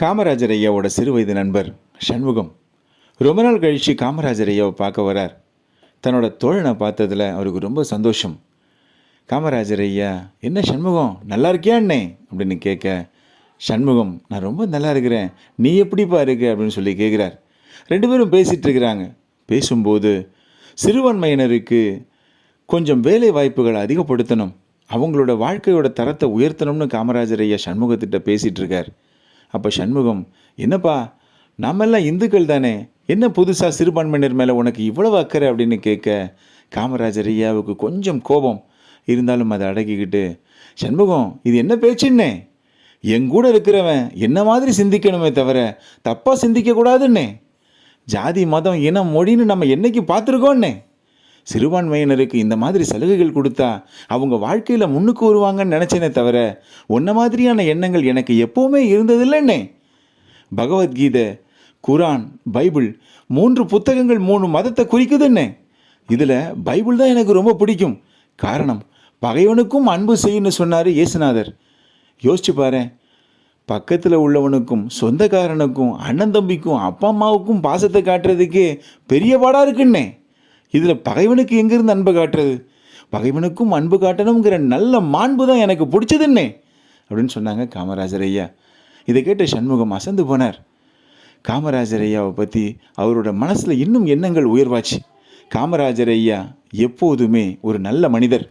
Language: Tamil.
காமராஜர் ஐயாவோட சிறுவயது நண்பர் சண்முகம். ரொம்ப நாள் கழித்து காமராஜர் ஐயாவை பார்க்க வரார். தன்னோட தோழனை பார்த்ததுல அவருக்கு ரொம்ப சந்தோஷம். காமராஜர் ஐயா என்ன சண்முகம் நல்லா இருக்கியா அண்ணே? அப்படின்னு கேட்க சண்முகம் நான் ரொம்ப நல்லா இருக்கிறேன். நீ எப்படிப்பா இருக்க? அப்படின்னு சொல்லி கேட்குறார். ரெண்டு பேரும் பேசிகிட்டு இருக்கிறாங்க. பேசும்போது சிறுபான்மையினருக்கு கொஞ்சம் வேலை வாய்ப்புகளை அதிகப்படுத்தணும். அவங்களோட வாழ்க்கையோட தரத்தை உயர்த்தணும்னு காமராஜர் ஐயா சண்முகத்திட்ட பேசிகிட்டு இருக்கார். அப்போ சண்முகம் என்னப்பா நம்மெல்லாம் இந்துக்கள் தானே என்ன புதுசாக சிறுபான்மையினர் மேலே உனக்கு இவ்வளவு அக்கறை? அப்படின்னு கேட்க காமராஜர் ஐயாவுக்கு கொஞ்சம் கோபம். இருந்தாலும் அதை அடக்கிக்கிட்டு சண்முகம் இது என்ன பேச்சுன்னே? என் கூட இருக்கிறவன் என்ன மாதிரி சிந்திக்கணுமே தவிர தப்பாக சிந்திக்கக்கூடாதுன்னே ஜாதி மதம் இனம் மொழின்னு நம்ம என்னைக்கு பார்த்துருக்கோன்னே? சிறுபான்மையினருக்கு இந்த மாதிரி சலுகைகள் கொடுத்தா அவங்க வாழ்க்கையில் முன்னுக்கு வருவாங்கன்னு நினச்சேனே தவிர ஒன்றை மாதிரியான எண்ணங்கள் எனக்கு எப்போவுமே இருந்ததில்லைன்னே. பகவத்கீதை குரான் பைபிள் மூன்று புத்தகங்கள் மூணு மதத்தை குறிக்குதுண்ணே இதில் பைபிள் தான் எனக்கு ரொம்ப பிடிக்கும். காரணம் பகைவனுக்கும் அன்பு செய்யுன்னு சொன்னார் இயேசுநாதர். யோசிச்சு பாரு பக்கத்தில் உள்ளவனுக்கும் சொந்தக்காரனுக்கும் அண்ணன் தம்பிக்கும் அப்பா அம்மாவுக்கும் பாசத்தை காட்டுறதுக்கே பெரிய பாடாக இருக்குன்னே. இதில் பகைவனுக்கு எங்கேருந்து அன்பு காட்டுறது? பகைவனுக்கும் அன்பு காட்டணுங்கிற நல்ல மாண்பு தான் எனக்கு பிடிச்சதுன்னே அப்படின்னு சொன்னாங்க காமராஜர் ஐயா. இதை கேட்ட சண்முகம் அசந்து போனார். காமராஜர் ஐயாவை பற்றி அவரோட மனசில் இன்னும் எண்ணங்கள் உயர்வாச்சு. காமராஜர் ஐயா எப்போதுமே ஒரு நல்ல மனிதர்.